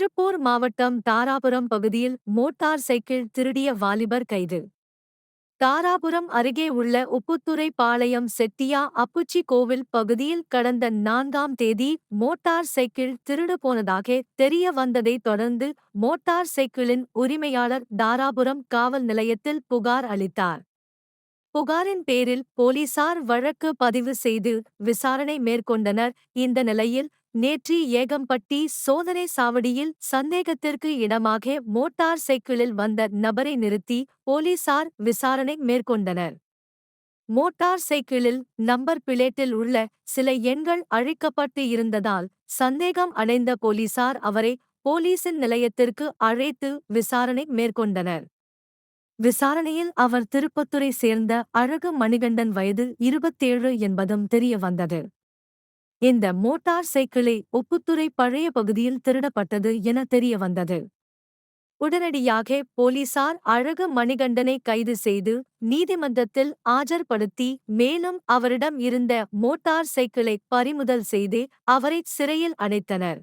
திருப்பூர் மாவட்டம் தாராபுரம் பகுதியில் motor cycle திருடிய வாலிபர் கைது. தாராபுரம் அருகே உள்ள உப்புத்துறை பாளையம் செட்டியா அப்புச்சி கோவில் பகுதியில் கடந்த நான்காம் தேதி மோட்டார் சைக்கிள் திருடு போனதாக தெரிய வந்ததை தொடர்ந்து மோட்டார் சைக்கிளின் உரிமையாளர் தாராபுரம் காவல் நிலையத்தில் புகார் அளித்தார். புகாரின் பேரில் போலீசார் வழக்கு பதிவு செய்து விசாரணை மேற்கொண்டனர். இந்த நிலையில் நேற்று ஏகம்பட்டி சோதனை சாவடியில் சந்தேகத்திற்கு இடமாக மோட்டார் சைக்கிளில் வந்த நபரை நிறுத்தி போலீசார் விசாரணை மேற்கொண்டனர். மோட்டார் சைக்கிளில் நம்பர் பிளேட்டில் உள்ள சில எண்கள் அழிக்கப்பட்டு இருந்ததால் சந்தேகம் அடைந்த போலீசார் அவரை போலீசின் நிலையத்திற்கு அழைத்து விசாரணை மேற்கொண்டனர். விசாரணையில் அவர் திருப்பத்துரை சேர்ந்த அழகு மணிகண்டன் வயது இருபத்தேழு என்பதும் தெரிய வந்தது. இந்த மோட்டார் சைக்கிளை ஒப்புத்துறை பழைய பகுதியில் திருடப்பட்டது என தெரிய வந்தது. உடனடியாக போலீசார் அழகு மணிகண்டனை கைது செய்து நீதிமன்றத்தில் ஆஜர்படுத்தி மேலும் அவரிடம் இருந்த மோட்டார் சைக்கிளை பறிமுதல் செய்து அவரை சிறையில் அடைத்தனர்.